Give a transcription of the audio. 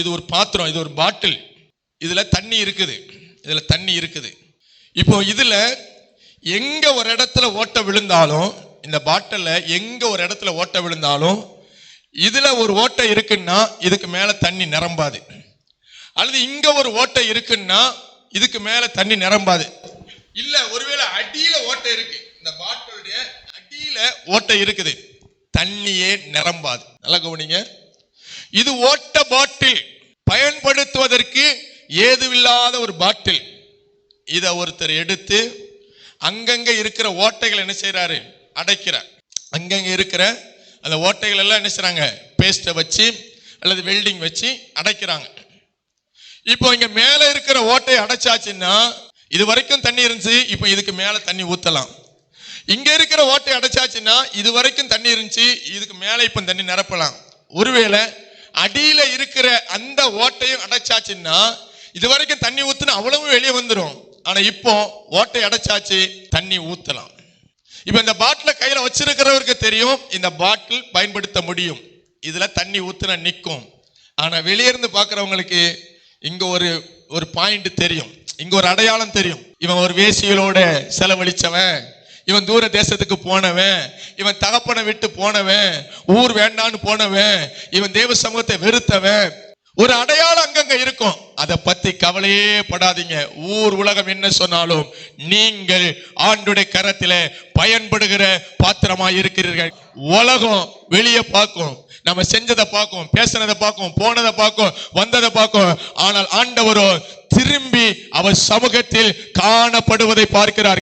இது ஒரு பாத்திரம் இது ஒரு பாட்டில். இதில் தண்ணி இருக்குது. இதில் தண்ணி இருக்குது. இப்போ இதில் எங்கே ஒரு இடத்துல ஓட்டை விழுந்தாலும் இந்த பாட்டிலில் எங்கே ஒரு இடத்துல ஓட்டை விழுந்தாலும் இதில் ஒரு ஓட்டை இருக்குன்னா இதுக்கு மேலே தண்ணி நிரம்பாது. அல்லது இங்கே ஒரு ஓட்டை இருக்குன்னா இதுக்கு மேலே தண்ணி நிரம்பாது. இல்லை ஒருவேளை அடியில் ஓட்டை இருக்கு. இந்த பாட்டிலுடைய அடியில் ஓட்டை இருக்குது. தண்ணியே நிரம்பாது. நல்லா கவனிங்க. இது ஓட்ட பாட்டில். பயன்படுத்துவதற்கு ஏதுவில்லாத ஒரு பாட்டில். இதை ஒருத்தர் எடுத்து அங்கங்க இருக்கிற ஓட்டைகள் என்ன செய்கிறாரு அடைக்கிறார். அங்கங்க இருக்கிற அந்த ஓட்டைகள் எல்லாம் என்ன செய்கிறாங்க பேஸ்ட்டை வச்சு அல்லது வெல்டிங் வச்சு அடைக்கிறாங்க. இப்போ இங்க மேல இருக்கிற ஓட்டையை அடைச்சாச்சுன்னா இது வரைக்கும் தண்ணி இருந்துச்சு இப்போ இதுக்கு மேல தண்ணி ஊத்தலாம். இங்க இருக்கிற ஓட்டை அடைச்சாச்சுன்னா இது வரைக்கும் தண்ணி இருந்துச்சு இதுக்கு மேல இப்ப தண்ணி நிரப்பலாம். ஒருவேளை அடியில இருக்கிற அந்த ஓட்டையும் அடைச்சாச்சுன்னா இது வரைக்கும் தண்ணி ஊத்துனா அவ்வளவு வெளியே வந்துடும் ஆனா இப்போ ஓட்டை அடைச்சாச்சு தண்ணி ஊத்தலாம். இப்ப இந்த பாட்டில கையில வச்சிருக்கிறவருக்கு தெரியும் இந்த பாட்டில் பயன்படுத்த முடியும். இதுல தண்ணி ஊத்துனா நிற்கும் ஆனா வெளியே இருந்து பாக்குறவங்களுக்கு இங்க ஒரு ஒரு பாயிண்ட் தெரியும். இங்க ஒரு அடையாளம் தெரியும். இவன் ஒரு வேசிகளோட செலவழிச்சவன். இவன் தூர தேசத்துக்கு போனவன் இவன் தகப்பனை விட்டு போனவன் ஊர் வேண்டான்னு போனவன் இவன் தேவ சமூகத்தை வெறுத்தவன். ஒரு அடையாளம் அங்கங்க இருக்கும். அதை பத்தி கவலையே படாதீங்க. ஊர் உலகம் என்ன சொன்னாலும் நீங்கள் ஆண்டுடைய கரத்தில பயன்படுகிற பாத்திரமா இருக்கிறீர்கள். உலகம் வெளியே பார்க்கும். நம்ம செஞ்சதை பார்க்கும் பேசினதை பார்க்கும் போனதை பார்க்கும் வந்ததை பார்க்கும். ஆனால் ஆண்டவரோ திரும்பி அவர் சமூகத்தில் காணப்படுவதை பார்க்கிறார்.